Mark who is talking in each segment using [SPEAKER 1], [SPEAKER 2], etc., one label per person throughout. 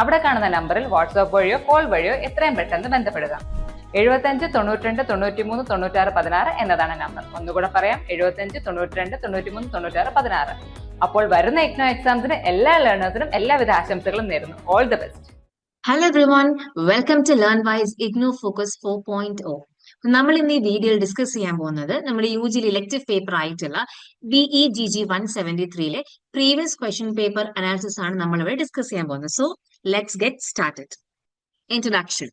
[SPEAKER 1] അവിടെ കാണുന്ന നമ്പറിൽ വാട്സ്ആപ്പ് വഴിയോ കോൾ വഴിയോ എത്രയും പെട്ടെന്ന് ബന്ധപ്പെടുക. എഴുപത്തഞ്ച് തൊണ്ണൂറ്റിരണ്ട് തൊണ്ണൂറ്റിമൂന്ന് തൊണ്ണൂറ്റാറ് പതിനാറ് എന്നതാണ് നമ്പർ. ഒന്നുകൂടെ പറയാം എഴുപത്തഞ്ച് തൊണ്ണൂറ്റിരണ്ട് തൊണ്ണൂറ്റിമൂന്ന് തൊണ്ണൂറ്റാറ് പതിനാറ്. അപ്പോൾ വരുന്ന എക്നോ എക്സാംസിന് എല്ലാ ലേണേഴ്സിനും എല്ലാവിധ ആശംസകളും നേരുന്നു. All the best
[SPEAKER 2] hello everyone welcome to Learn Wise IGNOU focus four point oh നമ്മൾ ഇന്ന് ഈ വീഡിയോയിൽ ഡിസ്കസ് ചെയ്യാൻ പോകുന്നത് നമ്മുടെ യു ജിയിൽ ഇലക്ടീവ് പേപ്പർ ആയിട്ടുള്ള B E G G one seventy ത്രീയിലെ previous question paper analysis ആണ് നമ്മൾ ഇവിടെ ഡിസ്കസ് ചെയ്യാൻ പോകുന്നത്. So Let's get started. Introduction.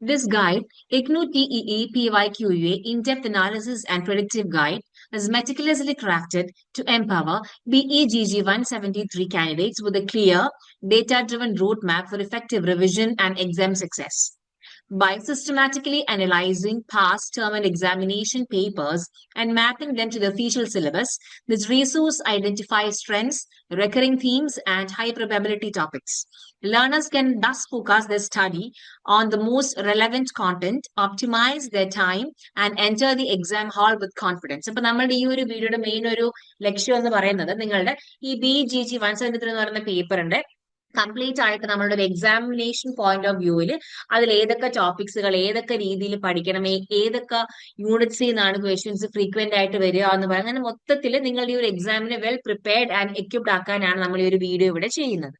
[SPEAKER 2] This guide, IGNU TEE PYQUA In-Depth Analysis and Predictive Guide, is meticulously crafted to empower BEGG 173 candidates with a clear, data-driven roadmap for effective revision and exam success By systematically analyzing past term and examination papers and mapping them to the official syllabus, this resource identifies trends, recurring themes, and high probability topics. Learners can thus focus their study on the most relevant content, optimize their time, and enter the exam hall with confidence. അപ്പൊ നമ്മളുടെ ഈ ഒരു വീഡിയോയുടെ main ഒരു ലക്ഷ്യം എന്ന് പറയുന്നത് നിങ്ങളുടെ ഈ B G G one seventy three എന്ന് പറയുന്ന പേപ്പറിന്റെ കംപ്ലീറ്റ് ആയിട്ട് നമ്മളുടെ ഒരു എക്സാമിനേഷൻ പോയിന്റ് ഓഫ് വ്യൂവിൽ അതിൽ ഏതൊക്കെ ടോപ്പിക്സുകൾ ഏതൊക്കെ രീതിയിൽ പഠിക്കണം ഏതൊക്കെ യൂണിറ്റ്സിൽ നിന്നാണ് ക്വസ്റ്റ്യൻസ് ഫ്രീക്വന്റ് ആയിട്ട് വരിക എന്ന് പറയുന്നത് അങ്ങനെ മൊത്തത്തിൽ നിങ്ങളുടെ ഈ ഒരു എക്സാമിനെ വെൽ പ്രിപ്പയർഡ് ആൻഡ് എക്യുപ്ഡ് ആക്കാനാണ് നമ്മൾ ഈ ഒരു വീഡിയോ ഇവിടെ ചെയ്യുന്നത്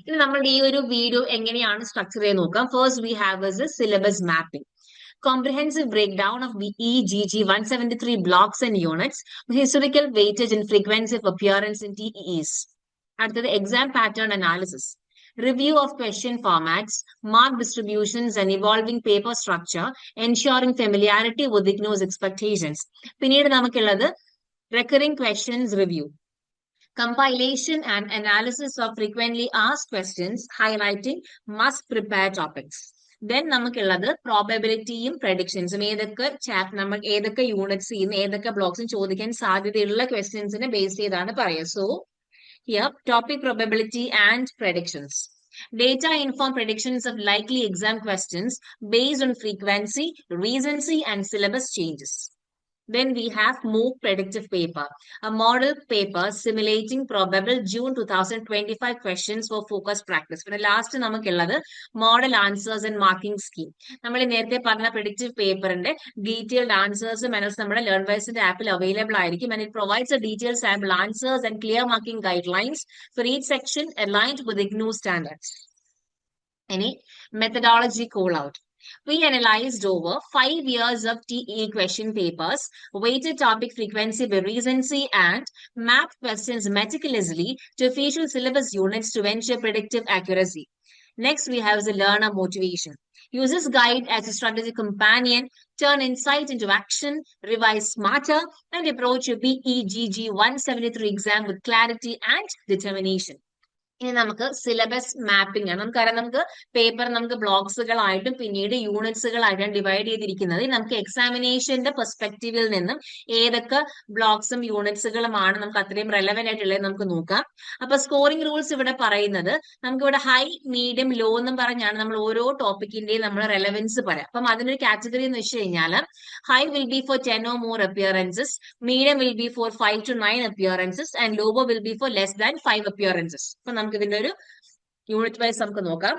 [SPEAKER 2] ഇനി നമ്മളുടെ ഈ ഒരു വീഡിയോ എങ്ങനെയാണ് സ്ട്രക്ചർ ചെയ്ത് നോക്കാം first we have a syllabus mapping comprehensive breakdown of the EGG 173 blocks and units, historical weightage and frequency of appearance in TEEs. അടുത്തത് exam pattern analysis. Review of question formats, mark distributions, and evolving paper structure, ensuring familiarity with IGNO's expectations. പിന്നീട് നമുക്കുള്ളത് recurring questions review. Compilation and analysis of frequently asked questions, highlighting must prepare topics. Then നമുക്കുള്ളത് പ്രോബബിലിറ്റിയും പ്രഡിക്ഷൻസും ഏതൊക്കെ chapter നമ്മൾ ഏതൊക്കെ units ഏതൊക്കെ ബ്ലോക്സും ചോദിക്കാൻ സാധ്യതയുള്ള ക്വസ്റ്റ്യൻസിനെ ബേസ് ചെയ്താണ് പറയുക so Yep, topic probability and predictions. Data inform predictions of likely exam questions based on frequency, recency, and syllabus changes. Then we have MOOC predictive paper, a model paper simulating probable June 2025 questions for focus practice. പിന്നെ last നമുക്കുള്ളത് model answers and marking scheme നമ്മൾ നേരത്തെ പറഞ്ഞ predictive പേപ്പറിന്റെ detailed answers menace നമ്മുടെ learn വൈസിന്റെ ആപ്പിൽ available ആയിരിക്കും. And it provides a detail sample answers and clear marking guidelines for each section aligned with IGNOU standards ഇനി methodology call out We analyzed over five years of TE question papers, weighted topic frequency by recency, and mapped questions meticulously to official syllabus units to ensure predictive accuracy. Next, we have the learner motivation. Use this guide as a strategic companion, turn insight into action, revise smarter, and approach your BEGG 173 exam with clarity and determination. ഇനി നമുക്ക് syllabus mapping ആണ്. നമുക്കറിയാം നമുക്ക് paper നമുക്ക് ബ്ലോക്സുകളായിട്ടും പിന്നീട് യൂണിറ്റ്സുകളായിട്ടും divide ചെയ്തിരിക്കുന്നത്. നമുക്ക് എക്സാമിനേഷന്റെ പെർസ്പെക്റ്റീവിൽ നിന്നും ഏതൊക്കെ ബ്ലോക്സും യൂണിറ്റ്സുകളുമാണ് നമുക്ക് അത്രയും റെലവെന്റ് ആയിട്ടുള്ളത് നമുക്ക് നോക്കാം. അപ്പൊ സ്കോറിംഗ് റൂൾസ് ഇവിടെ പറയുന്നത് നമുക്ക് ഇവിടെ ഹൈ മീഡിയം ലോ എന്നും പറഞ്ഞാണ് നമ്മൾ ഓരോ ടോപ്പിക്കിന്റെയും നമ്മൾ റെലവൻസ് പറയാം. അപ്പം അതിനൊരു കാറ്റഗറി എന്ന് വെച്ച് കഴിഞ്ഞാൽ high will be for ten or more appearances medium will be for five to nine appearances and low will be for less than five appearances അപ്പൊ നമുക്ക് ഇതിന്റെ ഒരു യൂണിറ്റ് വൈസ് നമുക്ക് നോക്കാം.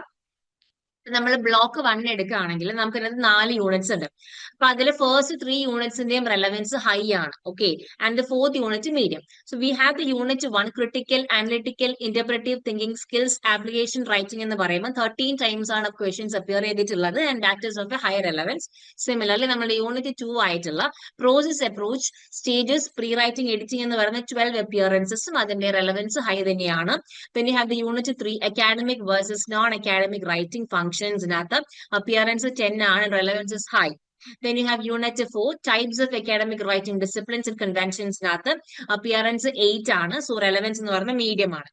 [SPEAKER 2] നമ്മൾ ബ്ലോക്ക് വൺ എടുക്കുകയാണെങ്കിൽ നമുക്ക് അതിനകത്ത് നാല് യൂണിറ്റ്സ് ഉണ്ട്. അപ്പൊ അതിൽ ഫസ്റ്റ് ത്രീ യൂണിറ്റ്സിന്റെയും റെലവൻസ് ഹൈ ആണ്. Okay and the fourth unit medium so we have the unit one critical analytical interpretive thinking skills application writing എന്ന് പറയുമ്പോൾ തേർട്ടീൻ ടൈംസ് ആണ് ക്വസ്റ്റ്യൻസ് അപ്പിയർ ചെയ്തിട്ടുള്ളത് and that is of a high relevance similarly നമ്മുടെ unit two ആയിട്ടുള്ള process approach stages pre writing editing എന്ന് പറയുന്ന twelve അപ്പിയറൻസസും അതിന്റെ റെലവൻസ് ഹൈ തന്നെയാണ്. പിന്നെ have the unit three academic versus non academic writing ഫംഗ്ഷൻസിനകത്ത് appearance ten ആണ് relevance high Then you have unit four, types of academic writing disciplines and conventions നകത്ത് appearance eight ആണ് so relevance എന്ന് പറയുന്നത് medium ആണ്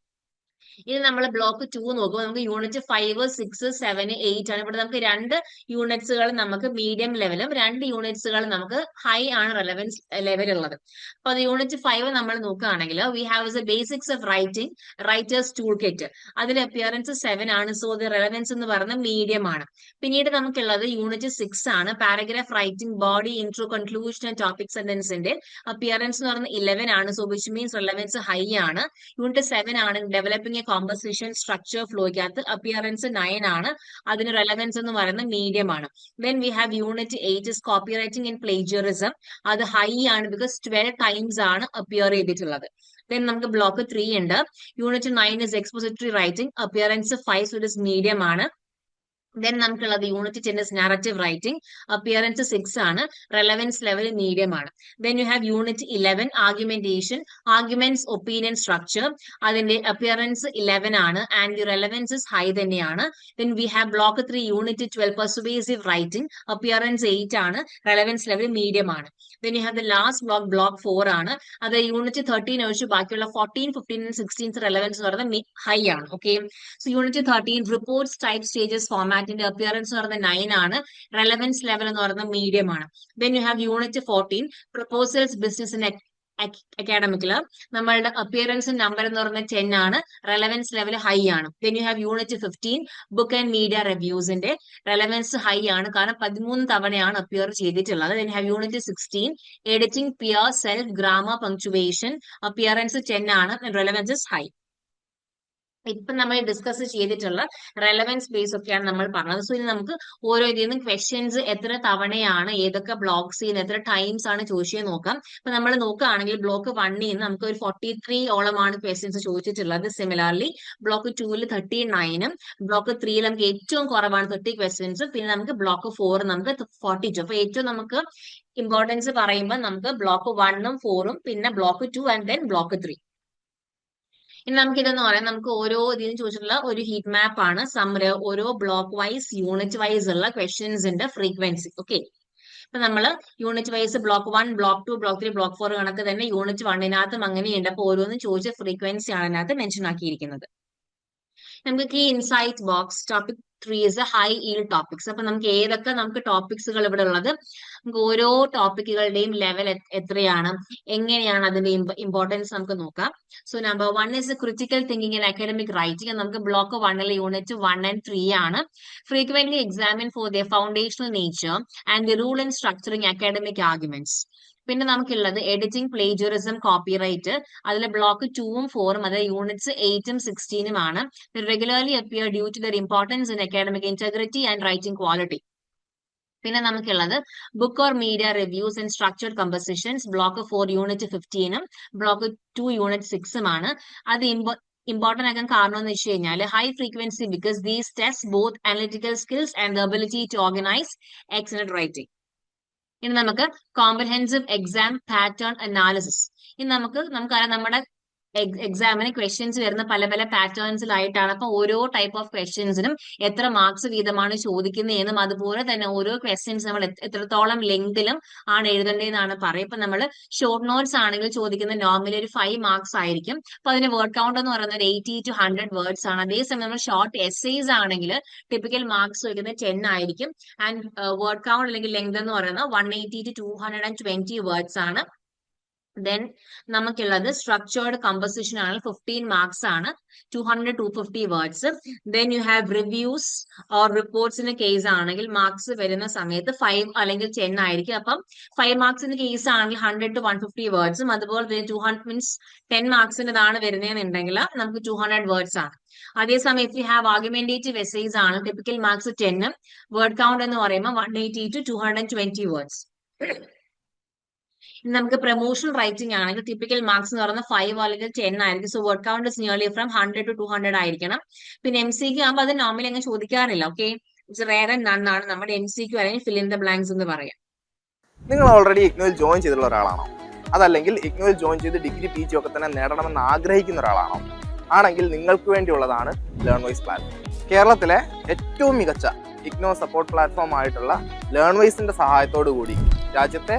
[SPEAKER 2] ഇനി നമ്മൾ ബ്ലോക്ക് ടു നോക്കുമ്പോൾ നമുക്ക് unit five six seven eight ആണ്. ഇവിടെ നമുക്ക് രണ്ട് യൂണിറ്റ്സുകൾ നമുക്ക് മീഡിയം ലെവലും രണ്ട് യൂണിറ്റ്സുകൾ നമുക്ക് ഹൈ ആണ് റെലവൻസ് ലെവൽ ഉള്ളത്. അപ്പൊ അത് യൂണിറ്റ് ഫൈവ് നമ്മൾ നോക്കുകയാണെങ്കിൽ we have the basics of writing writer's tool kit അതിൽ അപ്പിയറൻസ് സെവൻ ആണ്. സോ ദ റെലവൻസ് എന്ന് പറയുന്നത് മീഡിയം ആണ്. പിന്നീട് നമുക്കുള്ളത് യൂണിറ്റ് സിക്സ് ആണ്. Paragraph writing body intro conclusion and topic സെന്റൻസിന്റെ appearance എന്ന് പറയുന്നത് ഇലവൻ ആണ്. So which means relevance high ആണ്. യൂണിറ്റ് സെവൻ ആണ്. ഡെവലപ്പിംഗ് എ കോമ്പസിഷൻ സ്ട്രക്ചർ ഫ്ലോയ്ക്കകത്ത് അപ്പിയറൻസ് നയൻ ആണ്. അതിന് റെലവൻസ് എന്ന് പറയുന്നത് മീഡിയം ആണ്. Then we have unit eight is copy writing in plagiarism അത് ഹൈ ആണ് ബിക്കോസ് ട്വൽവ് ടൈംസ് ആണ് അപ്പിയർ ചെയ്തിട്ടുള്ളത്. ദെൻ നമുക്ക് ബ്ലോക്ക് ത്രീ ഉണ്ട്. Unit nine is expository writing appearance five is medium ആണ്. ദെൻ നമുക്കുള്ളത് unit ten is narrative writing appearance six ആണ്. Relevance level medium ആണ്. Then you have unit eleven argumentation arguments opinion structure അതിന്റെ appearance eleven ആണ്. And the relevance is high തന്നെയാണ്. Then we have block three unit twelve persuasive writing appearance eight ആണ്. Relevance level medium ആണ്. Then you have the last block block four ആണ്. അത് unit thirteen ഒഴിച്ച് ബാക്കിയുള്ള fourteen fifteen sixteens relevance എന്ന് പറയുന്നത് high ആണ്. Okay so unit thirteen reports type stages ഫോമാറ്റിന്റെ appearance എന്ന് പറയുന്നത് നയൻ ആണ്. റെലവൻസ് ലെവൽ എന്ന് പറയുന്നത് മീഡിയം ആണ്. Then you have unit fourteen proposals business അക്കാഡമിക്കിൽ നമ്മളുടെ അപ്പിയറൻസ് നമ്പർ എന്ന് പറയുന്നത് ടെൻ ആണ്. റെലവൻസ് ലെവൽ ഹൈ ആണ്. Then you have unit fifteen book and media റിവ്യൂസിന്റെ relevance high ആണ്. കാരണം പതിമൂന്ന് തവണയാണ് അപ്പിയർ ചെയ്തിട്ടുള്ളത്. Then have unit sixteen editing peer self grammar punctuation appearance ten ആണ്. റെലവൻസ് ഹൈ ഇപ്പൊ നമ്മൾ ഡിസ്കസ് ചെയ്തിട്ടുള്ള റെലവൻസ് ബേസ് ഒക്കെയാണ് നമ്മൾ പറഞ്ഞത്. സോ ഇനി നമുക്ക് ഓരോ ഇതിൽ നിന്നും ക്വസ്റ്റ്യൻസ് എത്ര തവണയാണ് ഏതൊക്കെ ബ്ലോക്സ് ചെയ്യുന്നത് എത്ര ടൈംസ് ആണ് ചോദിച്ചത് നോക്കാം. ഇപ്പൊ നമ്മൾ നോക്കുകയാണെങ്കിൽ ബ്ലോക്ക് വണ്ണിൽ നിന്ന് നമുക്ക് ഒരു ഫോർട്ടി ത്രീ ഓളമാണ് ക്വസ്റ്റ്യൻസ് ചോദിച്ചിട്ടുള്ളത്. സിമിലർലി ബ്ലോക്ക് ടൂവിൽ തേർട്ടി നയനും ബ്ലോക്ക് ത്രീയിൽ നമുക്ക് ഏറ്റവും കുറവാണ് തേർട്ടി ക്വസ്റ്റ്യൻസ് പിന്നെ നമുക്ക് ബ്ലോക്ക് ഫോർ നമുക്ക് ഫോർട്ടി ടു അപ്പൊ ഏറ്റവും നമുക്ക് ഇമ്പോർട്ടൻസ് പറയുമ്പോൾ നമുക്ക് ബ്ലോക്ക് വണ്ണും ഫോറും പിന്നെ block two and then block three ഇനി നമുക്ക് ഇതെന്ന് പറയാം. നമുക്ക് ഓരോ ഇതിനും ചോദിച്ചിട്ടുള്ള ഒരു ഹീറ്റ് മാപ്പ് ആണ്. സമര ഓരോ ബ്ലോക്ക് വൈസ് യൂണിറ്റ് വൈസ് ഉള്ള ക്വസ്റ്റ്യൻസിന്റെ ഫ്രീക്വൻസി ഓക്കെ ഇപ്പൊ നമ്മൾ unit wise block one block two block three block four കണക്ക് തന്നെ യൂണിറ്റ് വണ്ണിനകത്തും അങ്ങനെയുണ്ട്. അപ്പൊ ഓരോന്നും ചോദിച്ച ഫ്രീക്വൻസി ആണ് അതിനകത്ത് മെൻഷൻ ആക്കിയിരിക്കുന്നത്. നമുക്ക് key insight box topic three is high yield topics അപ്പൊ നമുക്ക് ഏതൊക്കെ നമുക്ക് ടോപ്പിക്സുകൾ ഇവിടെ ഉള്ളത്? നമുക്ക് ഓരോ ടോപ്പിക്കുകളുടെയും ലെവൽ എത്രയാണ്? എങ്ങനെയാണ് അതിന്റെ ഇമ്പോർട്ടൻസ് നമുക്ക് നോക്കാം. So number one is critical thinking and academic writing നമുക്ക് ബ്ലോക്ക് വണ്ണിലെ യൂണിറ്റ് വൺ ആൻഡ് ത്രീ ആണ്. Frequent examine for the foundational nature and the rule and structuring academic arguments പിന്നെ നമുക്കുള്ളത് എഡിറ്റിംഗ് പ്ലേജറിസം കോപ്പിറൈറ്റ് അതിൽ block ടൂവും ഫോറും അതായത് units എയ്റ്റും സിക്സ്റ്റീനും ആണ്. Regularly appear due to their importance in academic integrity and writing quality പിന്നെ നമുക്കുള്ളത് book or media reviews and structured compositions block four unit ഫിഫ്റ്റീനും block two unit സിക്സും ആണ്. അത് ഇമ്പോർട്ടന്റ് ആകാൻ കാരണം എന്ന് വെച്ച് കഴിഞ്ഞാൽ high frequency because these test both analytical skills and the ability to organise excellent writing ഇനി നമുക്ക് കോംപ്രഹെൻസീവ് എക്സാം പാറ്റേൺ അനാലിസിസ് ഇനി നമുക്ക് നമുക്കറിയാം നമ്മുടെ എക്സാമിന് ക്വസ്റ്റ്യൻസ് വരുന്ന പല പല പാറ്റേൺസിലായിട്ടാണ് അപ്പൊ ഓരോ ടൈപ്പ് ഓഫ് ക്വസ്റ്റ്യൻസിനും എത്ര മാർക്സ് വീതമാണ് ചോദിക്കുന്നതെന്നും അതുപോലെ തന്നെ ഓരോ ക്വസ്റ്റ്യൻസ് നമ്മൾ എത്രത്തോളം ലെങ്തിലും ആണ് എഴുതേണ്ടതെന്നാണ് പറയുക. ഇപ്പൊ നമ്മൾ ഷോർട്ട് നോട്ട്സ് ആണെങ്കിൽ ചോദിക്കുന്ന നോർമലി ഒരു ഫൈവ് മാർക്സ് ആയിരിക്കും. അപ്പൊ അതിന് വേർഡ് കൗണ്ട് എന്ന് പറയുന്നത് എയ്റ്റി ടു ഹൺഡ്രഡ് വേർഡ്സ് ആണ്. അതേസമയം നമ്മൾ ഷോർട്ട് എസ്സേസ് ആണെങ്കിൽ ടിപ്പിക്കൽ മാർക്സ് ചോദിക്കുന്നത് ടെൻ ആയിരിക്കും. ആൻഡ് വേർഡ് കൗണ്ട് അല്ലെങ്കിൽ ലെങ്ത് എന്ന് പറയുന്നത് one eighty to two hundred and twenty words ആണ്. ദെൻ നമുക്കുള്ളത് സ്ട്രക്ചേർഡ് കമ്പോസിഷൻ ആണ് ഫിഫ്റ്റീൻ മാർക്സ് ആണ്. Two hundred to fifty words then you have reviews or റിപ്പോർട്ട്സിന്റെ case ആണെങ്കിൽ മാർക്സ് വരുന്ന സമയത്ത് ഫൈവ് അല്ലെങ്കിൽ ടെൻ ആയിരിക്കും. അപ്പം ഫൈവ് മാർക്സിന്റെ കേസ് ആണെങ്കിൽ ഹൺഡ്രഡ് ടു വൺ ഫിഫ്റ്റി വേർഡ്സും അതുപോലെ തന്നെ ടു ഹൺഡ്രഡ് മീൻസ് ടെൻ മാർക്സിന്റെതാണ് വരുന്നതെന്നുണ്ടെങ്കിൽ നമുക്ക് ടു ഹൺഡ്രഡ് വേർഡ്സ് ആണ്. അതേസമയം if you have argumentative essays ആണ്. ടിപ്പിക്കൽ മാർക്സ് ടെന്നും വേർഡ് കൗണ്ട് എന്ന് പറയുമ്പോൾ one eighty to two hundred twenty words നമുക്ക് പ്രൊമോഷൻ റൈറ്റിംഗ് ആണെങ്കിൽ ടിപ്പിക്കൽ മാർക്സ് എന്ന് പറയുന്നത് ഫൈവ് അല്ലെങ്കിൽ ടെൻ ആയിരിക്കും. So work count is nearly from hundred to two hundred ആയിരിക്കണം. പിന്നെ എം സിക്ക് ആകുമ്പോൾ അത് നോർമലി അങ്ങ് ചോദിക്കാറില്ല ഓക്കെ ഇറ്റ്സ് റേർ ആൻഡ് ആണ്. നമ്മുടെ എം സിക്ക് അല്ലെങ്കിൽ ഫിൽ ഇൻ ദ ബ്ലാങ്ക്സ് എന്ന് പറയാം.
[SPEAKER 3] നിങ്ങൾ ഓൾറെഡി ഇഗ്നോയിൽ ജോയിൻ ചെയ്തിട്ടുള്ള ഒരാളാണോ? അതല്ലെങ്കിൽ ഇഗ്നോയിൽ ജോയിൻ ചെയ്ത് ഡിഗ്രി പി ജി ഒക്കെ തന്നെ നേടണമെന്ന് ആഗ്രഹിക്കുന്ന ഒരാളാണോ? ആണെങ്കിൽ നിങ്ങൾക്ക് വേണ്ടിയുള്ളതാണ് ലേൺ വൈസ് പ്ലാറ്റ്ഫോം കേരളത്തിലെ ഏറ്റവും മികച്ച ഇഗ്നോ സപ്പോർട്ട് പ്ലാറ്റ്ഫോം ആയിട്ടുള്ള ലേൺ വൈസിന്റെ സഹായത്തോടു കൂടി രാജ്യത്തെ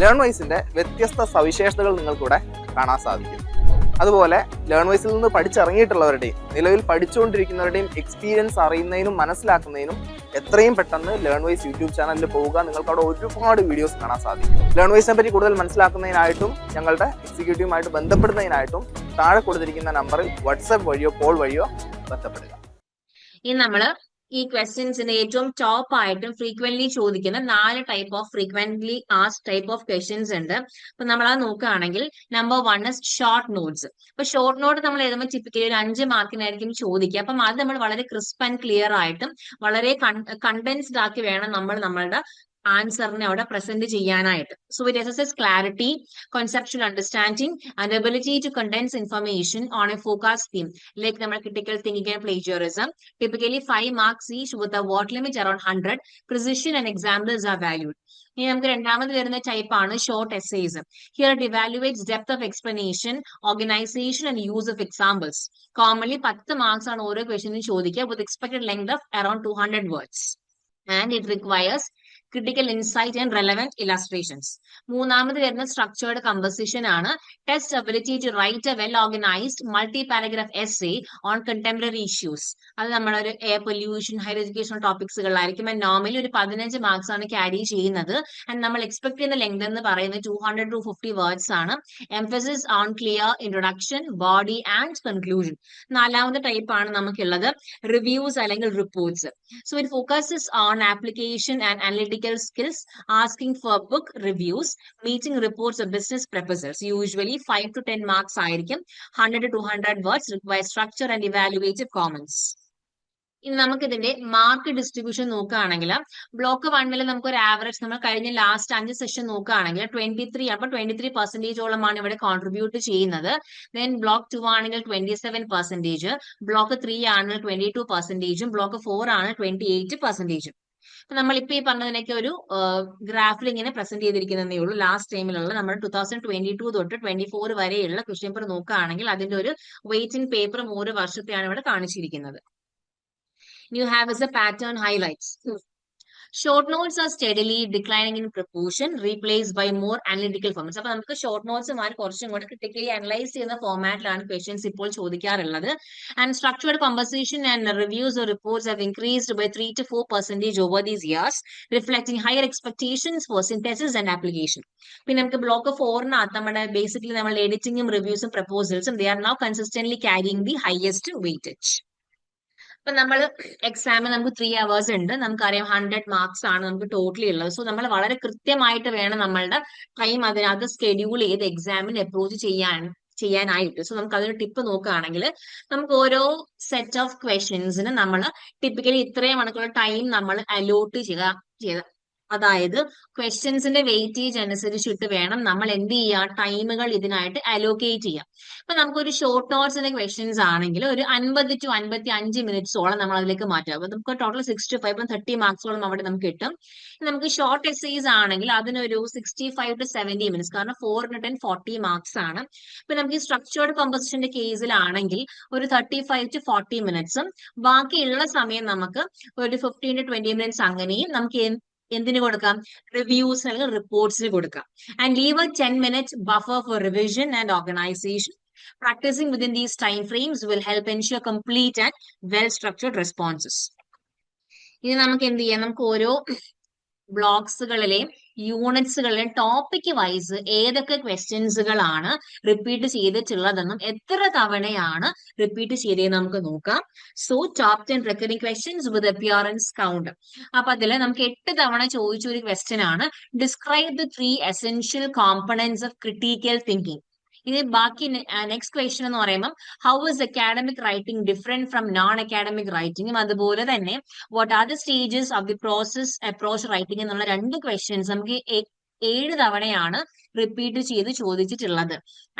[SPEAKER 3] ലേൺ വൈസിന്റെ വ്യത്യസ്ത സവിശേഷതകൾ നിങ്ങൾക്കിവിടെ കാണാൻ സാധിക്കും. അതുപോലെ ലേൺ വൈസിൽ നിന്ന് പഠിച്ചിറങ്ങിയിട്ടുള്ളവരുടെയും നിലവിൽ പഠിച്ചുകൊണ്ടിരിക്കുന്നവരുടെയും എക്സ്പീരിയൻസ് അറിയുന്നതിനും മനസ്സിലാക്കുന്നതിനും എത്രയും പെട്ടെന്ന് ലേൺ വൈസ് യൂട്യൂബ് ചാനലിൽ പോവുക. നിങ്ങൾക്ക് അവിടെ ഒരുപാട് വീഡിയോസ് കാണാൻ സാധിക്കും. ലേൺ വൈസിനെ പറ്റി കൂടുതൽ മനസ്സിലാക്കുന്നതിനായിട്ടും ഞങ്ങളുടെ എക്സിക്യൂട്ടീവുമായിട്ട് ബന്ധപ്പെടുന്നതിനായിട്ടും താഴെ കൊടുത്തിരിക്കുന്ന നമ്പറിൽ വാട്സാപ്പ് വഴിയോ കോൾ വഴിയോ ബന്ധപ്പെടുക.
[SPEAKER 2] ഇനി നമ്മൾ ഈ ക്വസ്റ്റ്യൻസിന്റെ ഏറ്റവും ടോപ്പ് ആയിട്ടും ഫ്രീക്വന്റ്ലി ചോദിക്കുന്ന നാല് ടൈപ്പ് ഓഫ് ഫ്രീക്വന്റ്ലി ആസ് ടൈപ്പ് ഓഫ് ക്വസ്റ്റ്യൻസ് ഉണ്ട്. അപ്പൊ നമ്മൾ അത് നോക്കുകയാണെങ്കിൽ number one is short notes അപ്പൊ ഷോർട്ട് നോട്ട് നമ്മൾ എഴുതുമ്പോൾ ടിപ്പിക്കലി ഒരു അഞ്ച് മാർക്കിനായിരിക്കും ചോദിക്കുക. അപ്പം അത് നമ്മൾ വളരെ ക്രിസ്പ് ആൻഡ് ക്ലിയർ ആയിട്ടും വളരെ കണ്ടൻസ്ഡ് ആക്കി വേണം നമ്മൾ നമ്മളുടെ ആൻസറിനെ അവിടെ പ്രസന്റ് ചെയ്യാനായിട്ട്. So it assess clarity conceptual understanding and ability to condense information on a focus theme like നമ്മുടെ critical thinking and plagiarism. Typically five marks with a word limit around 100 precision and examples are valued. ഇനി നമുക്ക് രണ്ടാമത് വരുന്ന type ആണ് short essays here they evaluate depth of explanation organisation and use of examples commonly പത്ത് marks ആണ് ഓരോ ക്വസ്റ്റിനും ചോദിക്കുക with expected length of around two hundred words and it requires critical insight and relevant illustrations മൂന്നാമത് വരുന്ന structured composition ആണ്. Test ability to write a well organised multi paragraph essay on contemporary issues അത് നമ്മളൊരു air pollution higher education ടോപ്പിക്സുകളിലായിരിക്കും and normally ഒരു പതിനഞ്ച് marks ആണ് carry ചെയ്യുന്നത്. ആൻഡ് നമ്മൾ എക്സ്പെക്ട് ചെയ്യുന്ന ലെങ്ത് എന്ന് പറയുന്നത് two hundred to fifty words ആണ്. Emphasis on clear introduction body and conclusion നാലാമത്തെ ടൈപ്പ് ആണ് നമുക്കുള്ളത്. റിവ്യൂസ് അല്ലെങ്കിൽ reports so it focuses on application and analytical skills, asking for book reviews, meeting reports of business proposals. Usually 5 to 10 marks ആയിരിക്കും 100 to 200 words require structure and evaluative comments. ഇനി നമുക്ക് ഇതിന്റെ mark distribution നോക്കുകയാണെങ്കിൽ block വണ്ണിൽ നമുക്ക് ഒരു average നമ്മൾ കഴിഞ്ഞ ലാസ്റ്റ് അഞ്ച് സെഷൻ നോക്കുകയാണെങ്കിൽ ട്വന്റി ത്രീ അപ്പൊ ട്വന്റി ത്രീ പെർസെന്റേജോളമാണ് ഇവിടെ കോൺട്രിബ്യൂട്ട് ചെയ്യുന്നത് ദെൻ ബ്ലോക്ക് ടു ആണെങ്കിൽ twenty seven percentage block three ആണെങ്കിൽ ട്വന്റി ടു പെർസെന്റേജും ബ്ലോക്ക് ഫോർ ആണ് ട്വന്റി എയ്റ്റ് പെർസെന്റേജും നമ്മളിപ്പോ ഈ പറഞ്ഞതിനൊക്കെ ഒരു ഗ്രാഫിൽ ഇങ്ങനെ പ്രസന്റ് ചെയ്തിരിക്കുന്നതേ ഉള്ളൂ ലാസ്റ്റ് ടൈമിലുള്ള നമ്മൾ ടൂ തൗസൻഡ് ട്വന്റി ടു തൊട്ട് ട്വന്റി ഫോർ വരെയുള്ള ക്വസ്റ്റ്യൻ പേപ്പർ നോക്കുകയാണെങ്കിൽ അതിന്റെ ഒരു വെയിറ്റിംഗ് പേപ്പറും ഓരോ വർഷത്തെയാണ് ഇവിടെ കാണിച്ചിരിക്കുന്നത് you have as a pattern highlights. Short notes are steadily declining in proportion, replaced by more analytical formats. അപ്പൊ നമുക്ക് ഷോർട്ട് നോട്ട്സ് മാറി കുറച്ചും കൂടെ ക്രിട്ടിക്കലി അനലൈസ് ചെയ്യുന്ന ഫോമാറ്റിലാണ് ക്വസ്റ്റ്യൻസ് ഇപ്പോൾ ചോദിക്കാറുള്ളത്. And structured composition and reviews reports have increased by three to four percentage over these years reflecting higher expectations for synthesis and application പിന്നെ നമുക്ക് ബ്ലോക്ക് ഫോറിനകത്ത് നമ്മുടെ ബേസിക്കലി നമ്മൾ എഡിറ്റിംഗും റിവ്യൂസും പ്രപ്പോസൽസും they are now consistently carrying the highest weightage ഇപ്പൊ നമ്മൾ എക്സാമിന് നമുക്ക് ത്രീ അവേഴ്സ് ഉണ്ട്. നമുക്കറിയാം ഹൺഡ്രഡ് മാർക്സ് ആണ് നമുക്ക് ടോട്ടലി ഉള്ളത്. സോ നമ്മൾ വളരെ കൃത്യമായിട്ട് വേണം നമ്മളുടെ ടൈം അതിനകത്ത് സ്കെഡ്യൂൾ ചെയ്ത് എക്സാമിന് അപ്രോച്ച് ചെയ്യാൻ ചെയ്യാനായിട്ട്. സോ നമുക്ക് അതൊരു ടിപ്പ് നോക്കുകയാണെങ്കിൽ നമുക്ക് ഓരോ സെറ്റ് ഓഫ് ക്വസ്റ്റ്യൻസിന് നമ്മൾ ടിപ്പിക്കലി ഇത്രയും മണിക്കുള്ള ടൈം നമ്മൾ അലോട്ട് ചെയ്യുക. അതായത് ക്വസ്റ്റ്യൻസിന്റെ വെയിറ്റേജ് അനുസരിച്ചിട്ട് വേണം നമ്മൾ എന്ത് ചെയ്യുക ടൈമുകൾ ഇതിനായിട്ട് അലോക്കേറ്റ് ചെയ്യാം. ഇപ്പൊ നമുക്കൊരു ഷോർട്ട് നോട്ട്സിന്റെ ക്വസ്റ്റ്യൻസ് ആണെങ്കിൽ ഒരു അൻപത് ടു അൻപത്തി അഞ്ച് മിനിറ്റ്സോളം നമ്മൾ അതിലേക്ക് മാറ്റാം. അപ്പൊ നമുക്ക് ടോട്ടൽ സിക്സ്റ്റി ഫൈവ് തേർട്ടി മാർക്സോളം അവിടെ നമുക്ക് കിട്ടും. നമുക്ക് ഷോർട്ട് എസ്സേസ് ആണെങ്കിൽ അതിനൊരു sixty five to seventy minutes കാരണം four hundred and forty marks ആണ്. ഇപ്പൊ നമുക്ക് ഈ സ്ട്രക്ചേർഡ് കമ്പോസിഷന്റെ കേസിലാണെങ്കിൽ ഒരു തേർട്ടി ഫൈവ് ടു ഫോർട്ടി മിനിറ്റ്സും ബാക്കിയുള്ള സമയം നമുക്ക് ഒരു ഫിഫ്റ്റീൻ ടു ട്വന്റി മിനിറ്റ്സ് അങ്ങനെയും നമുക്ക് എന്തിനു കൊടുക്കാം? റിവ്യൂസ് അല്ലെങ്കിൽ റിപ്പോർട്ട്സിന് കൊടുക്കാം. And leave a ten minute buffer for revision and organisation practising within these time frames will help ensure complete and well structured responses ഇനി നമുക്ക് എന്ത് ചെയ്യാം? നമുക്ക് ഓരോ ബ്ലോക്സുകളിലെയും യൂണിറ്റ്സുകളിലെയും ടോപ്പിക് വൈസ് ഏതൊക്കെ ക്വസ്റ്റ്യൻസുകളാണ് റിപ്പീറ്റ് ചെയ്തിട്ടുള്ളതെന്നും എത്ര തവണയാണ് റിപ്പീറ്റ് ചെയ്തതെന്ന് നമുക്ക് നോക്കാം. So top ten recurring questions with appearance count അപ്പൊ അതിൽ നമുക്ക് എട്ട് തവണ ചോദിച്ച ഒരു ക്വസ്റ്റ്യൻ ആണ്. Describe the three essential components of critical thinking ഇനി ബാക്കി നെക്സ്റ്റ് ക്വസ്റ്റ്യൻ എന്ന് പറയുമ്പോൾ how is academic writing different from non academic റൈറ്റിംഗും അതുപോലെ തന്നെ what are the stages of the process approach writing എന്നുള്ള രണ്ട് ക്വസ്റ്റ്യൻസ് നമുക്ക് ഏഴ് തവണയാണ് റിപ്പീറ്റ് ചെയ്ത് ചോദിച്ചിട്ടുള്ളത്.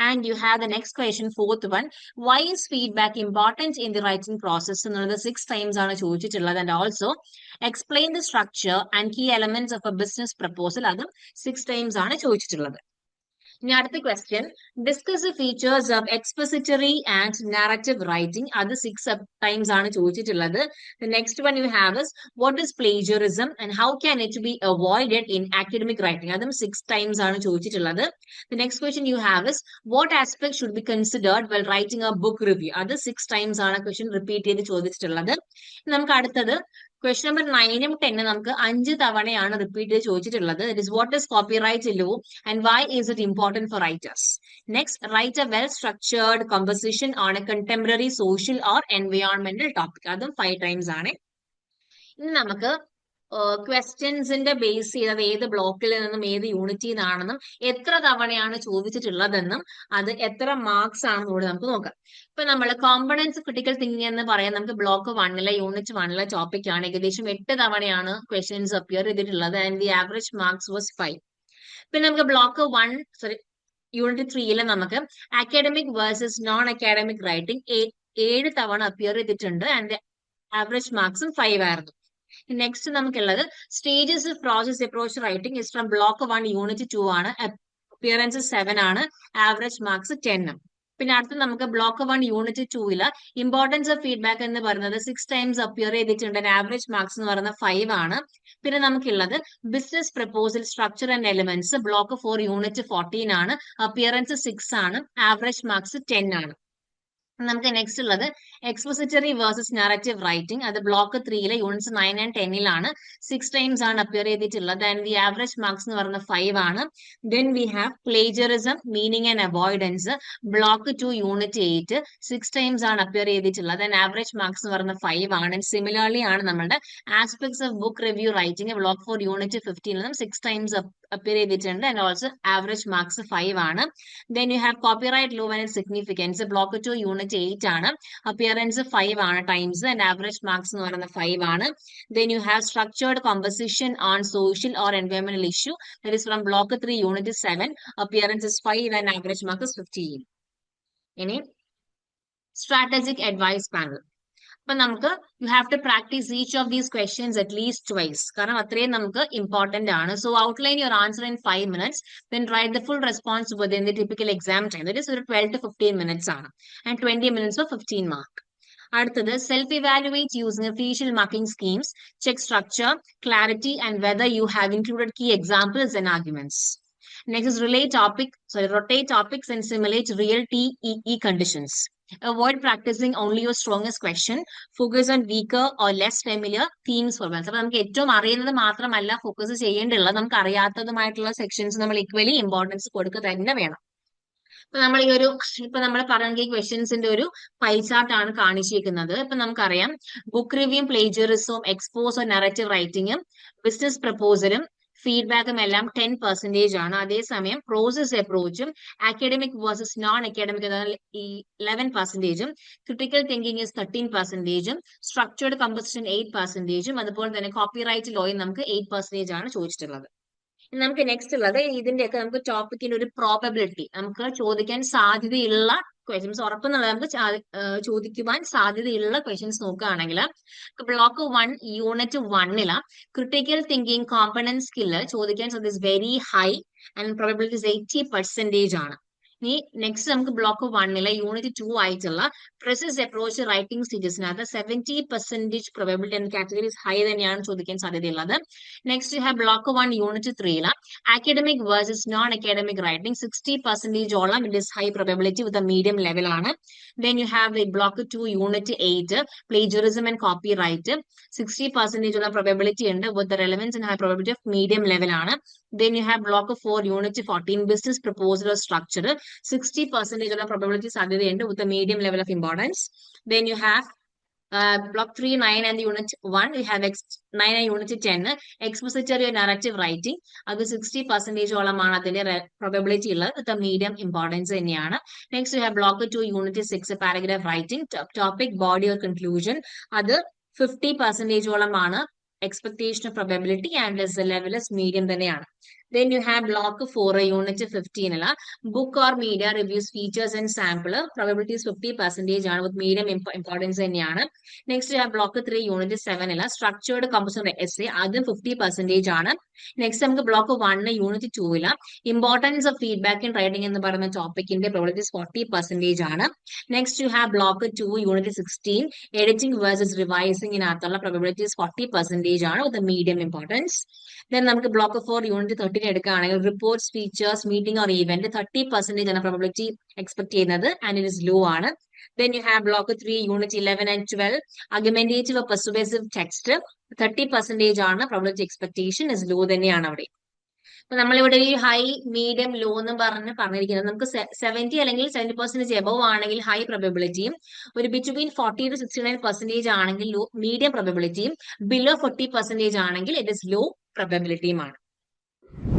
[SPEAKER 2] And you have the next question fourth one why is feedback important in the writing process എന്നുള്ളത് സിക്സ് ടൈംസ് ആണ് ചോദിച്ചിട്ടുള്ളത്. And also explain the structure and key elements of a business proposal അതും six times ആണ് ചോദിച്ചിട്ടുള്ളത്. ഇനി അടുത്ത question discuss the features of expository and narrative writing അത് six times ആണ് ചോദിച്ചിട്ടുള്ളത്. Next one you have is what is plagiarism and how can it be avoided in academic writing അതും six times ആണ് ചോദിച്ചിട്ടുള്ളത്. Next question you have is what aspect should be considered well writing a book review അത് six times ആണ് question repeat ചെയ്ത് ചോദിച്ചിട്ടുള്ളത്. ഇനി നമുക്ക് അടുത്തത് ക്വസ്റ്റ്യൻ നമ്പർ നയനും ടെന്നും നമുക്ക് അഞ്ച് തവണയാണ് റിപ്പീറ്റ് ചെയ്ത് ചോദിച്ചിട്ടുള്ളത്. What is copyright law and why is it important for writers next write a well structured composition on a contemporary social or എൻവയോൺമെന്റൽ topic അതും ഫൈവ് ടൈംസ് ആണ്. ഇനി നമുക്ക് ക്വസ്റ്റ്യൻസിന്റെ ബേസ് ചെയ്ത് അത് ഏത് ബ്ലോക്കിൽ നിന്നും ഏത് യൂണിറ്റിൽ നിന്നാണെന്നും എത്ര തവണയാണ് ചോദിച്ചിട്ടുള്ളതെന്നും അത് എത്ര മാർക്സ് ആണെന്നും കൂടി നമുക്ക് നോക്കാം. ഇപ്പൊ നമ്മൾ കോമ്പണൻസ് ക്രിട്ടിക്കൽ തിങ്കിങ് എന്ന് പറയാൻ നമുക്ക് ബ്ലോക്ക് വണ്ണിലെ യൂണിറ്റ് വണ്ണിലെ ടോപ്പിക് ആണ് ഏകദേശം എട്ട് തവണയാണ് ക്വസ്റ്റ്യൻസ് അപ്പിയർ ചെയ്തിട്ടുള്ളത് and the average marks was five പിന്നെ നമുക്ക് ബ്ലോക്ക് വൺ സോറി യൂണിറ്റ് ത്രീയിൽ നമുക്ക് academic versus non academic writing ഏഴ് തവണ അപ്പിയർ ചെയ്തിട്ടുണ്ട് ആൻഡ് ആവറേജ് മാർക്സും ഫൈവ് ആയിരുന്നു. നെക്സ്റ്റ് നമുക്കുള്ളത് stages of process approach writing from block one unit two ആണ്. അപ്പിയറൻസ് സെവൻ ആണ്. ആവറേജ് മാർക്സ് ടെന്നും പിന്നെ അടുത്ത് നമുക്ക് ബ്ലോക്ക് വൺ യൂണിറ്റ് ടൂവിൽ ഇമ്പോർട്ടൻസ് ഓഫ് ഫീഡ്ബാക്ക് എന്ന് പറയുന്നത് സിക്സ് ടൈംസ് അപ്പിയർ ചെയ്തിട്ടുണ്ട്. ആവറേജ് മാർക്സ് എന്ന് പറയുന്നത് ഫൈവ് ആണ്. പിന്നെ നമുക്കുള്ളത് business proposal structure and elements block four unit fourteen ആണ്. അപ്പിയറൻസ് സിക്സ് ആണ്. ആവറേജ് മാർക്സ് ടെൻ ആണ്. നമുക്ക് നെക്സ്റ്റ് ഉള്ളത് എക്സ്പോസിറ്ററി വേഴ്സസ് നറേറ്റീവ് റൈറ്റിംഗ് അത് ബ്ലോക്ക് ത്രീയിലെ യൂണിറ്റ്സ് നയൻ ആൻഡ് ടെന്നിലാണ് സിക്സ് ടൈംസ് ആണ് അപ്പിയർ ചെയ്തിട്ടുള്ളത്. ആൻഡ് ദി ആവറേജ് മാർക്സ് എന്ന് പറയുന്നത് ഫൈവ് ആണ്. Then we have plagiarism meaning and avoidance block two unit eight six times ആണ് അപ്പിയർ ചെയ്തിട്ടുള്ളത്. ആൻഡ് ആവറേജ് മാർക്സ് എന്ന് പറയുന്നത് ഫൈവ് ആണ്. ആൻഡ് സിമിലർലി ആണ് നമ്മുടെ aspects of book review writing block four unit ഫിഫ്റ്റീനിലും six times appear ചെയ്തിട്ടുണ്ട്. And also average marks five ആണ്. Then you have copyright law and significance block two unit eight ആണ്. Appearance five ആണ് times and average marks എന്ന് പറയുന്നത് five ആണ്. Then you have structured composition on social or എൻവയോൺമെന്റൽ issue that is from block three unit seven appearance five and average marks fifteen ഇനി strategic advice panel അപ്പൊ നമുക്ക് you have to practise each of these questions at least twice കാരണം അത്രയും നമുക്ക് important ആണ്. So outline your answer in five minutes then write the full response within the typical exam time that is ഒരു twelve to fifteen minutes ആണ്. And twenty minutes for fifteen mark അടുത്തത് self evaluate using official marking schemes check structure clarity and whether you have included key examples and arguments Next is relate topic, sorry, rotate topics and simulate real TEE conditions. Avoid practicing only your strongest question. Focus on weaker or less familiar themes for once. അപ്പൊ നമുക്ക് ഏറ്റവും അറിയുന്നത് മാത്രമല്ല focus ചെയ്യേണ്ടുള്ളത് നമുക്ക് അറിയാത്തതുമായിട്ടുള്ള sections നമ്മൾ equally importance കൊടുക്കുക തന്നെ വേണം ഇപ്പൊ നമ്മൾ ഈ ഒരു ഇപ്പൊ നമ്മൾ പറഞ്ഞ ക്വസ്റ്റ്യൻസിന്റെ ഒരു പൈചാർട്ട് ആണ് കാണിച്ചിരിക്കുന്നത് ഇപ്പൊ നമുക്കറിയാം ബുക്ക് റിവ്യൂ പ്ലേജറിസവും എക്സ്പോസ് നെറേറ്റീവ് റൈറ്റിംഗും ബിസിനസ് പ്രപ്പോസലും ഫീഡ്ബാക്കും എല്ലാം ടെൻ പെർസെന്റേജ് ആണ്. അതേസമയം process അപ്രോച്ചും academic versus non academic eleven പെർസെന്റേജും critical thinking is thirteen പെർസെന്റേജും സ്ട്രക്ചേർഡ് കമ്പോസിഷൻ എയ്റ്റ് പെർസെന്റേജും അതുപോലെ തന്നെ കോപ്പി റൈറ്റ് ലോയും നമുക്ക് എയ്റ്റ് പെർസെന്റേജ് ആണ് ചോദിച്ചിട്ടുള്ളത്. നമുക്ക് നെക്സ്റ്റ് ഉള്ളത് ഇതിന്റെയൊക്കെ നമുക്ക് ടോപ്പിക്കിന്റെ ഒരു പ്രോബബിലിറ്റി നമുക്ക് ചോദിക്കാൻ സാധ്യതയുള്ള ക്വസ്റ്റ്യൻസ് ഉറപ്പെന്നുള്ളത്. നമുക്ക് ചോദിക്കുവാൻ സാധ്യതയുള്ള ക്വസ്റ്റ്യൻസ് നോക്കുകയാണെങ്കിൽ ബ്ലോക്ക് വൺ യൂണിറ്റ് വണ്ണില ക്രിട്ടിക്കൽ തിങ്കിങ് കോമ്പണന്റ് സ്കില്ല് ചോദിക്കാൻ സാധ്യത very high and probability eighty percentage ആണ്. ഇനി നെക്സ്റ്റ് നമുക്ക് ബ്ലോക്ക് വണ്ണിലെ യൂണിറ്റ് ടു ആയിട്ടുള്ള പ്രസസ് അപ്രോച്ച് റൈറ്റിംഗ് സ്റ്റേജസിനകത്ത് സെവന്റി പെർസെന്റേജ് പ്രൊബബിലിറ്റി എന്ന കാറ്റഗറീസ് ഹൈ തന്നെയാണ് ചോദിക്കാൻ സാധ്യതയുള്ളത്. Next have block one unit ത്രീയിൽ academic versus non academic writing sixty പെർസെന്റേജോളം it is high probability with medium ലെവലാണ് then you have the block two unit eight plagiarism and copyright sixty percentage ഉള്ള probability ഉണ്ട് with relevance and high probability of medium ലെവലാണ് then you have block four unit fourteen business proposal structure sixty percentage ഉള്ള probability സാധ്യതയുണ്ട് with medium level of importance then you have uh, block 3 9 and unit 1 we have ex 9 and unit 10 expository writing അത് sixty പെർസെന്റേജോളമാണ് അതിന്റെ probability ഉള്ളത്. With medium importance തന്നെയാണ്. Next you have block two unit six paragraph writing topic body or conclusion അത് fifty പെർസെന്റേജോളമാണ് expectation of probability and level medium തന്നെയാണ്. Then you have block 4, unit 15 അല്ല book or media reviews features and sample probability is 50 percentage ആണ് with medium imp- importance തന്നെയാണ് next you have block 3 unit 7 അല്ല structured composition essay അതും 50 percentage ആണ് next നമുക്ക് block 1 unit 2 ഇല്ല importance of feedback in writing എന്ന് topic inde probability is 40 percentage aanu next you have block 2 unit 16 editing versus probability is 40 percentage aanu with medium importance then നമുക്ക് block four unit thirteen എടുക്കുകയാണെങ്കിൽ reports features meeting or event thirty percentage ആണ് probability expect ചെയ്യുന്നത് and it is low ആണ്. Then you have block three unit eleven and twelve argumentative persuasive text thirty percentage ആണ് probability expectation is low തന്നെയാണ് അവിടെ. അപ്പൊ നമ്മളിവിടെ ഈ high medium low എന്ന് പറഞ്ഞ് പറഞ്ഞിരിക്കുന്നത് നമുക്ക് സെവന്റി അല്ലെങ്കിൽ സെവന്റി പെർസെന്റേജ് എബവ് ആണെങ്കിൽ ഹൈ പ്രൊബിലിറ്റിയും ഒരു between forty to sixty nine percentage ആണെങ്കിൽ ലോ മീഡിയം പ്രൊബിലിറ്റിയും ബിലോ ഫോർട്ടി പെർസെന്റേജ് ആണെങ്കിൽ ഇറ്റ് ഇസ് ലോ പ്രൊബിലിറ്റിയുമാണ്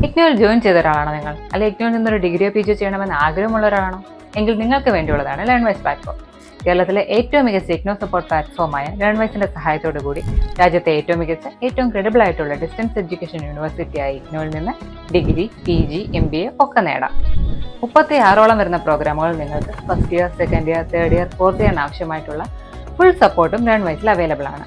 [SPEAKER 1] ഇഗ്നോയിൽ ജോയിൻ ചെയ്ത ഒരാളാണോ നിങ്ങൾ? അല്ലെങ്കിൽ ഇഗ്നോയിൽ നിന്നൊരു ഡിഗ്രിയോ പി ജി ചെയ്യണമെന്ന് ആഗ്രഹമുള്ള ഒരാളാണോ എങ്കിൽ നിങ്ങൾക്ക് വേണ്ടിയുള്ളതാണ് ലേൺ വൈസ് പ്ലാറ്റ്ഫോം കേരളത്തിലെ ഏറ്റവും മികച്ച ഇഗ്നോ സപ്പോർട്ട് പ്ലാറ്റ്ഫോമായ ലേൺ വൈസിന്റെ സഹായത്തോടു കൂടി രാജ്യത്തെ ഏറ്റവും മികച്ച ഏറ്റവും ക്രെഡിബിൾ ആയിട്ടുള്ള ഡിസ്റ്റൻസ് എഡ്യൂക്കേഷൻ യൂണിവേഴ്സിറ്റിയായ ഇഗ്നോയിൽ നിന്ന് degree P G M B A ഒക്കെ നേടാം. മുപ്പത്തി ആറോളം വരുന്ന പ്രോഗ്രാമുകൾ നിങ്ങൾക്ക് first year second year third year fourth ഇയറിന് ആവശ്യമായിട്ടുള്ള ഫുൾ സപ്പോർട്ടും ലേൺ വൈസിൽ അവൈലബിൾ ആണ്.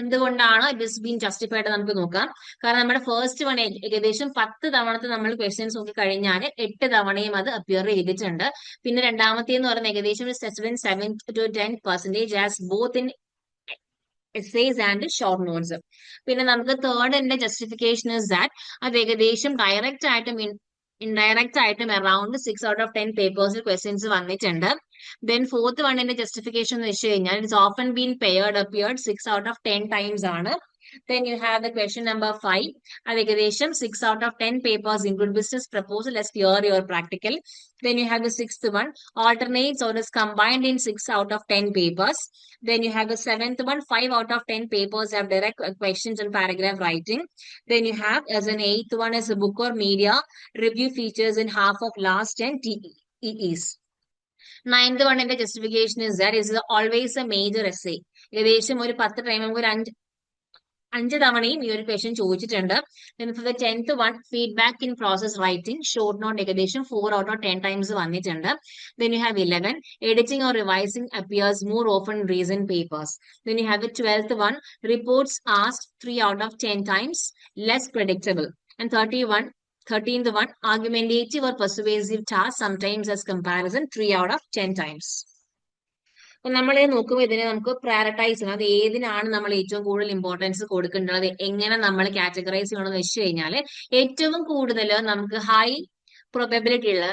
[SPEAKER 2] എന്തുകൊണ്ടാണ് ഇറ്റ് ഇസ് ബീൻ ജസ്റ്റിഫൈഡ് നമുക്ക് നോക്കാം. കാരണം നമ്മുടെ ഫസ്റ്റ് വൺ ഏകദേശം പത്ത് തവണത്തെ നമ്മൾ ക്വസ്റ്റ്യൻസ് നോക്കി കഴിഞ്ഞാൽ എട്ട് തവണയും അത് അപ്പിയർ ചെയ്തിട്ടുണ്ട്. പിന്നെ രണ്ടാമത്തെ എന്ന് പറയുന്നത് ഏകദേശം seven to ten percentage as both in essays and short notes പിന്നെ നമുക്ക് തേർഡ് തേർഡിന്റെ ജസ്റ്റിഫിക്കേഷൻ ഇസ് ദാറ്റ് അത് ഏകദേശം ഡയറക്റ്റ് ആയിട്ടും ഇൻഡയറക്റ്റ് ആയിട്ടും around six out of ten പേപ്പേഴ്സിൽ questions വന്നിട്ടുണ്ട്. ദെൻ ഫോർത്ത് വണ്ണിന്റെ ജസ്റ്റിഫിക്കേഷൻ എന്ന് വെച്ച് കഴിഞ്ഞാൽ it's often been paired appeared six out of ten times ആണ് then you have the question number five അത് ഏകദേശം six out of ten papers include business proposal S clear your practical Then you have the sixth one, alternates or is combined in six out of 10 papers. Then you have the seventh one, five out of 10 papers have direct uh, questions and paragraph writing. Then you have as an eighth one is a book or media review features in half of last 10 TEEs. One in the justification is that is always a major essay. ഏകദേശം ഒരു പത്ത് time ഒരു അഞ്ച് അഞ്ച് തവണയും ഈ ഒരു question ചോദിച്ചിട്ടുണ്ട്. Tenth one feedback in process writing short note ഏകദേശം four out of ten times വന്നിട്ടുണ്ട്. Then you have eleven editing or revising appears more often reason papers then you have the twelfth one reports asked three out of ten times less predictable and thirty one Thirteenth one, argumentative or persuasive task, sometimes as comparison, three out of ten times. അപ്പൊ നമ്മൾ നോക്കുമ്പോൾ ഇതിനെ നമുക്ക് prioritise ചെയ്യണം അത് ഏതിനാണ് നമ്മൾ ഏറ്റവും കൂടുതൽ ഇമ്പോർട്ടൻസ് കൊടുക്കേണ്ടത് എങ്ങനെ നമ്മൾ കാറ്റഗറൈസ് ചെയ്യണമെന്ന് വെച്ച് കഴിഞ്ഞാൽ ഏറ്റവും കൂടുതൽ നമുക്ക് ഹൈ പ്രൊബബിലിറ്റി ഉള്ള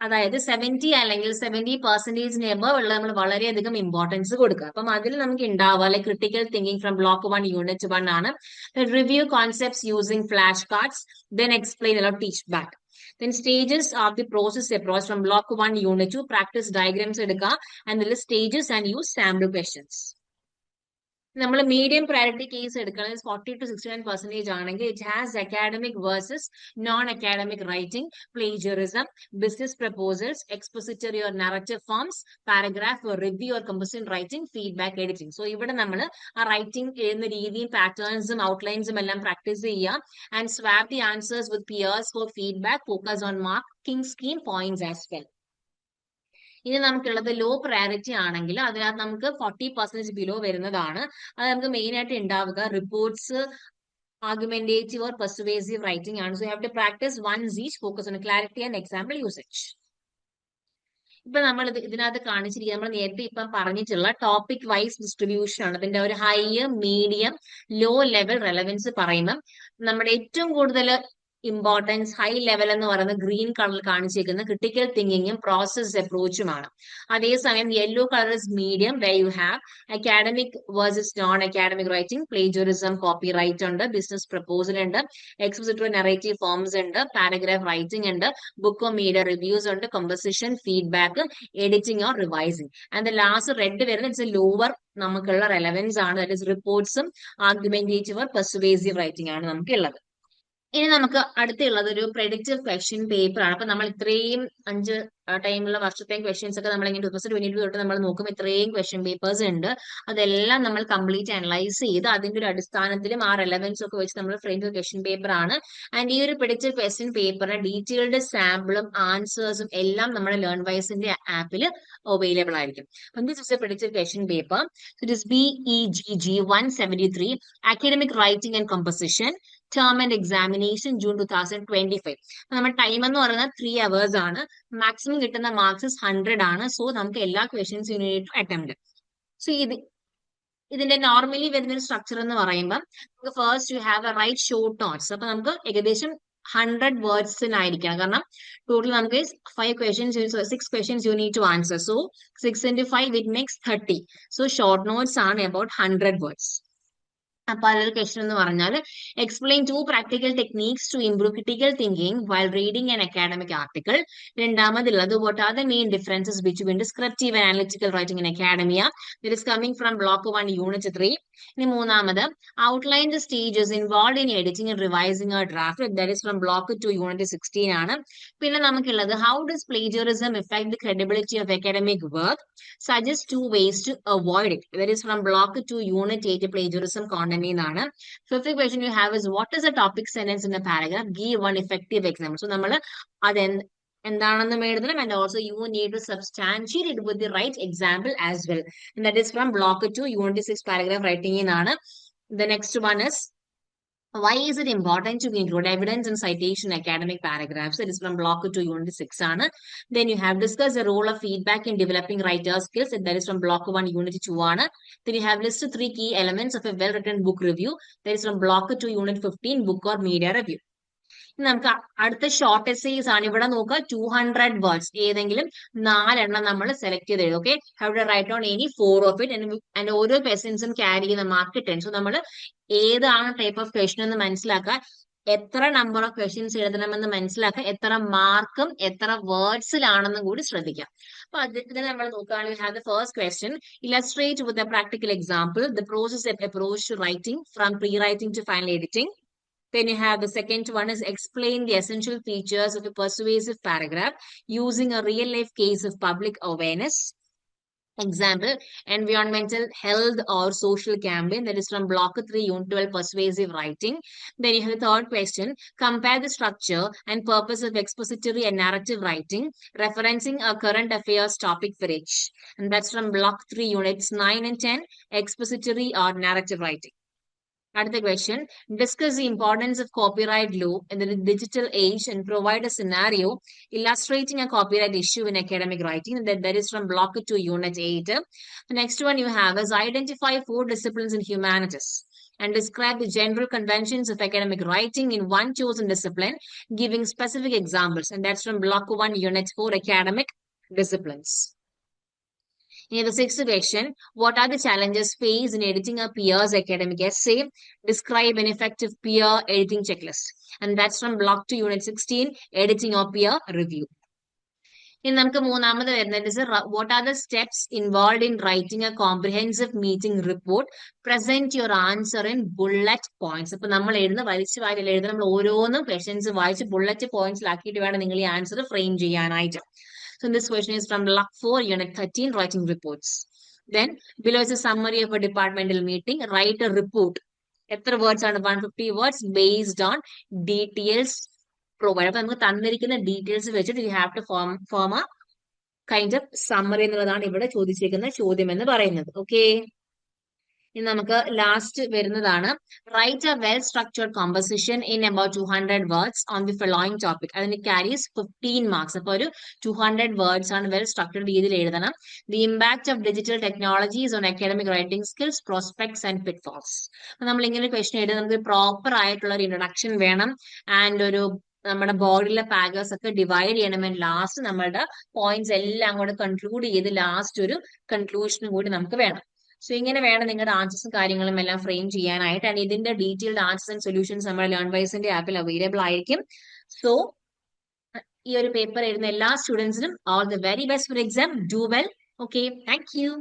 [SPEAKER 2] അതായത് സെവന്റി അല്ലെങ്കിൽ സെവന്റി പെർസെന്റേജിന് എബവ് ഉള്ള നമ്മൾ വളരെയധികം ഇമ്പോർട്ടൻസ് കൊടുക്കുക. അപ്പം അതിൽ നമുക്ക് ഉണ്ടാവുക. അല്ലെങ്കിൽ critical thinking from block one unit one ആണ്. Review concepts using flash cards then explain allow teach back then stages of the process approach from block 1 unit 2 practice diagrams എടുക്കുക. And the stages and use sample questions. നമ്മൾ medium priority case എടുക്കുന്നത് forty to sixty nine percentage ആണെങ്കിൽ it has academic versus non academic writing plagiarism business proposals expository or narrative forms paragraph review or composition writing feedback editing so ഇവിടെ നമ്മൾ ആ writing എഴുതുന്ന രീതിയും പാറ്റേൺസും ഔട്ട്ലൈൻസും എല്ലാം practice ചെയ്യാം and swap the answers with peers for feedback focus on marking scheme points as well ഇനി നമുക്കുള്ളത് ലോ പ്രയോറിറ്റി ആണെങ്കിൽ അതിനകത്ത് നമുക്ക് ഫോർട്ടി പെർസെന്റേജ് ബിലോ വരുന്നതാണ്. അത് നമുക്ക് മെയിൻ ആയിട്ട് ഉണ്ടാവുക reports argumentative or persuasive writing ആണ്. So have to practice one each focus on clarity and example usage ഇപ്പൊ നമ്മൾ ഇത് ഇതിനകത്ത് കാണിച്ചിരിക്കുക നമ്മൾ നേരത്തെ ഇപ്പം പറഞ്ഞിട്ടുള്ള ടോപ്പിക് വൈസ് ഡിസ്ട്രിബ്യൂഷൻ ആണ്. അതിന്റെ ഒരു high medium low level relevance പറയുമ്പം നമ്മുടെ ഏറ്റവും കൂടുതൽ ഇമ്പോർട്ടൻസ് ഹൈ ലെവൽ എന്ന് പറയുന്നത് ഗ്രീൻ കളർ കാണിച്ചിരിക്കുന്ന ക്രിട്ടിക്കൽ തിങ്കിങ്ങും പ്രോസസ് അപ്രോച്ചുമാണ് അതേസമയം yellow colour is medium way you have academic versus non academic writing plagiarism copyright ഉണ്ട് ബിസിനസ് പ്രപ്പോസൽ ഉണ്ട് എക്സ്പോസിറ്ററി നെറേറ്റീവ് ഫോംസ് ഉണ്ട് പാരഗ്രാഫ് റൈറ്റിംഗ് ഉണ്ട് ബുക്ക് ഓഫ് മീഡിയ റിവ്യൂസ് ഉണ്ട് composition feedback editing or revising and last red വരുന്നത് it's lower നമുക്കുള്ള relevance ആണ് that is റിപ്പോർട്ട്സും argumentative persuasive writing ആണ് നമുക്ക് ഉള്ളത് ഇനി നമുക്ക് അടുത്തുള്ളത് ഒരു പ്രെഡിക്റ്റീവ് ക്വസ്റ്റ്യൻ പേപ്പർ ആണ്. അപ്പൊ നമ്മൾ ഇത്രയും അഞ്ച് ടൈമുള്ള വർഷത്തെ ക്വസ്റ്റ്യൻസ് ഒക്കെ നമ്മൾ ഇങ്ങനെ ടു തൗസൻഡ് ട്വന്റി തൊട്ട് നമ്മൾ നോക്കും ഇത്രയും ക്വസ്റ്റ്യൻ പേപ്പേഴ്സ് ഉണ്ട്. അതെല്ലാം നമ്മൾ കംപ്ലീറ്റ് അനലൈസ് ചെയ്ത് അതിന്റെ ഒരു അടിസ്ഥാനത്തിലും ആ റെലവൻസ് ഒക്കെ വെച്ച് നമ്മൾ ഫ്രെയിം ക്വസ്റ്റ്യൻ പേപ്പർ ആണ്. ആൻഡ് ഈ ഒരു പിടിച്ച ക്വസ്റ്റ്യൻ പേപ്പറിന് ഡീറ്റെയിൽഡ് സാമ്പിളും ആൻസേഴ്സും എല്ലാം നമ്മുടെ ലേൺ വൈസിന്റെ ആപ്പിൽ അവൈലബിൾ ആയിരിക്കും. അപ്പം ദിസ് ഇസ് എ പിടിച്ച question paper is B E G G one seventy three academic writing and composition term end examination June two thousand twenty five നമ്മുടെ ടൈം എന്ന് പറയുന്നത് ത്രീ അവേഴ്സ് ആണ്. മാക്സിമം കിട്ടുന്ന മാർക്സ് ഹൺഡ്രഡ് ആണ്. So നമുക്ക് എല്ലാ questions unit attempt so ഇത് ഇതിന്റെ നോർമലി വരുന്ന ഒരു സ്ട്രക്ചർ എന്ന് പറയുമ്പോൾ നമുക്ക് first you have a write short notes അപ്പൊ നമുക്ക് ഏകദേശം ഹൺഡ്രഡ് വേർഡ്സിനായിരിക്കണം കാരണം ടോട്ടൽ നമുക്ക് five questions six questions you need to answer so six into five it makes thirty so short notes ആണ് അബൌട്ട് ഹൺഡ്രഡ് വേർഡ്സ് അപ്പൊ അതിലൊരു ക്വസ്റ്റൻ എന്ന് പറഞ്ഞാൽ explain two practical techniques to improve critical thinking while reading an academic article രണ്ടാമതുള്ളത് what are the main differences between descriptive and analytical writing in academia that is coming from block one unit three ഇനി മൂന്നാമത് outline the stages involve in editing and revising ആ draft that is from block two unit sixteen ആണ്. പിന്നെ നമുക്കുള്ളത് how does plagiarism affect the credibility of academic work suggest two ways to avoid it that is from block two unit eight plagiarism content എന്നാണ് fifth question you have is what is a topic sentence in a paragraph give one effective example so നമ്മൾ അത് എന്താണെന്ന് എഴുതണം? And also you need to substantiate it with the right example as well that is from block two unit six paragraph writing എന്നാണ് the next one is Why is it important to include evidence and citation academic paragraphs? It is from block 2, unit 6. Aana. Then you have discussed the role of feedback in developing writer skills. That is from block 1, unit 2. Aana. Then you have listed three key elements of a well-written book review. That is from block 2, unit 15, book or media review. നമുക്ക് അടുത്ത short essays ആണ്. ഇവിടെ നോക്കുക. Two hundred words ഏതെങ്കിലും നാലെണ്ണം നമ്മൾ select ചെയ്ത് എഴുതും okay to write on any four of it and ഓരോ ക്വസ്റ്റൻസും ക്യാരി ചെയ്യുന്ന മാർക്ക് ടെൻ സോ നമ്മൾ ഏതാണ് ടൈപ്പ് ഓഫ് ക്വസ്റ്റൻ എന്ന് മനസ്സിലാക്കുക. എത്ര നമ്പർ ഓഫ് ക്വസ്റ്റ്യൻസ് എഴുതണമെന്ന് മനസ്സിലാക്കുക. എത്ര മാർക്കും എത്ര വേർഡ്സിലാണെന്നും കൂടി ശ്രദ്ധിക്കാം അപ്പൊ അതിന് നമ്മൾ നോക്കുകയാണെങ്കിൽ have the first question illustrate with a practical example the process approach to writing from pre writing to final editing Then you have the second one is explain the essential features of a persuasive paragraph using a real life case of public awareness. Example, environmental health or social campaign that is from block 3 unit 12 persuasive writing. Then you have the third question, compare the structure and purpose of expository and narrative writing, referencing a current affairs topic for each. And that's from block 3 units 9 and 10, expository or narrative writing. Another question, discuss the importance of copyright law in the digital age and provide a scenario illustrating a copyright issue in academic writing. And that, that is from block to unit 8. The next one you have is identify four disciplines in humanities and describe the general conventions of academic writing in one chosen discipline, giving specific examples. And that's from block 1, unit 4, academic disciplines. In the sixth question, what are the challenges faced in editing a peer's academic essay? Describe an effective peer editing checklist. And that's from block 2, unit 16, editing or peer review. ഇനി നമുക്ക് മൂന്നാമത് വരുന്നത് what are the steps involve in writing a comprehensive meeting report present your answer in bullet points അപ്പൊ നമ്മൾ എഴുതുന്ന വലിച്ചു വാരി എഴുതുന്ന നമ്മൾ ഓരോന്നും ക്വസ്റ്റ്യൻസ് വായിച്ച് ബുള്ളറ്റ് പോയിന്റ്സിലാക്കിയിട്ട് വേണം നിങ്ങൾ ഈ ആൻസർ ഫ്രെയിം ചെയ്യാനായിട്ട് So this question is from luck 4, Unit 13, Writing Reports. Then below is a summary of a departmental meeting. Write a report. എത്ര വേർഡ്സ് ആണ് one fifty words based on details provide അപ്പൊ നമുക്ക് തന്നിരിക്കുന്ന details വെച്ചിട്ട് you have to form form a kind of summary എന്നുള്ളതാണ് ഇവിടെ ചോദിച്ചിരിക്കുന്ന ചോദ്യം എന്ന് പറയുന്നത് ഓക്കെ ഇനി നമുക്ക് ലാസ്റ്റ് വരുന്നതാണ്. Write a well structured composition in about two hundred words on the following topic അതിന് ക്യാരീസ് ഫിഫ്റ്റീൻ മാർക്സ് അപ്പൊ ഒരു ടു ഹൺഡ്രഡ് വേർഡ്സ് ആണ് വെൽ സ്ട്രക്ചേർഡ് രീതിയിൽ എഴുതണം. The impact of digital technologies on academic writing skills prospects and pitfalls അപ്പൊ നമ്മൾ ഇങ്ങനെ ഒരു ക്വസ്റ്റൻ എഴുതി നമുക്ക് പ്രോപ്പർ ആയിട്ടുള്ള ഒരു ഇൻട്രൊഡക്ഷൻ വേണം. ആൻഡ് ഒരു നമ്മുടെ ബോഡിയിലെ പാഗേഴ്സ് ഒക്കെ ഡിവൈഡ് ചെയ്യണം. ആൻഡ് ലാസ്റ്റ് നമ്മളുടെ പോയിന്റ്സ് എല്ലാം കൂടെ കൺക്ലൂഡ് ചെയ്ത് ലാസ്റ്റ് ഒരു കൺക്ലൂഷനും കൂടി നമുക്ക് വേണം. സോ ഇങ്ങനെ വേണം നിങ്ങളുടെ ആൻസേഴ്സും കാര്യങ്ങളും എല്ലാം ഫ്രെയിം ചെയ്യാനായിട്ട്. ആൻഡ് ഇതിന്റെ ഡീറ്റെയിൽഡ് ആൻസേഴ്സ് ആൻഡ് സൊല്യൂഷൻസ് നമ്മുടെ ലേൺ വൈസിന്റെ ആപ്പിൽ അവൈലബിൾ ആയിരിക്കും. സോ ഈ ഒരു പേപ്പർ എഴുതുന്ന എല്ലാ സ്റ്റുഡൻസിനും all the very best for exam do well okay thank you